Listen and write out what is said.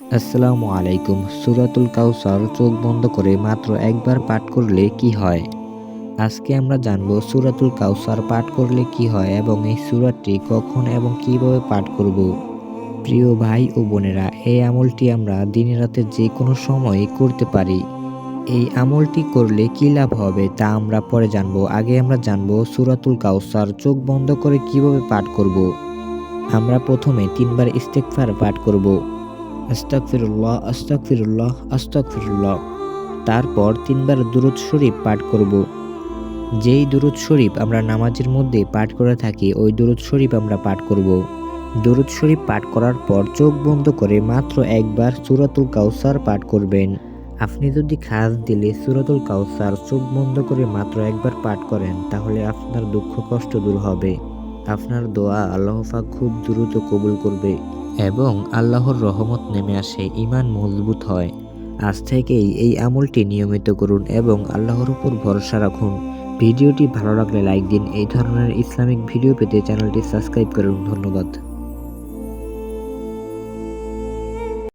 আসসালামু আলাইকুম। সুরাতুল কাউসার চোখ বন্ধ করে মাত্র একবার পাঠ করলে কি হয়? আজকে আমরা জানব সুরাতুল কাউসার পাঠ করলে কি হয় এবং এই সুরাটি কখন এবং কীভাবে পাঠ করব। প্রিয় ভাই ও বোনেরা, এই আমলটি আমরা দিনে রাতে যে কোনো সময়ে করতে পারি। এই আমলটি করলে কি লাভ হবে তা আমরা পরে জানব। আগে আমরা জানব সুরাতুল কাউসার চোখ বন্ধ করে কীভাবে পাঠ করব। আমরা প্রথমে তিনবার ইস্তেকফার পাঠ করব। আস্তাকফিরুল্লাহ আস্তাকফিরুল্লাহ আস্তাকফিরুল্লাহ তারপর তিনবার দুরুদ শরীফ পাঠ করব। যেই দুরুদ শরীফ আমরা নামাজের মধ্যে পাঠ করে থাকি, ওই দুরুদ শরীফ আমরা পাঠ করব। দুরুদ শরীফ পাঠ করার পর চোখ বন্ধ করে মাত্র একবার সুরাতুল কাউসার পাঠ করবেন। আপনি যদি খাস দিলে সুরাতুল কাউসার চোখ বন্ধ করে মাত্র একবার পাঠ করেন, তাহলে আপনার দুঃখ কষ্ট দূর হবে। আপনার দোয়া আল্লাহ পাক খুব দ্রুত কবুল করবে। এবং আল্লাহর রহমত নেমে আসে ইমান মজবুত হয়। আজ থেকেই এই আমলটি নিয়মিত করুন এবং আল্লাহর উপর ভরসা রাখুন। ভিডিওটি ভালো লাগলে লাইক দিন। এই ধরনের ইসলামিক ভিডিও পেতে চ্যানেলটি সাবস্ক্রাইব করুন। ধন্যবাদ।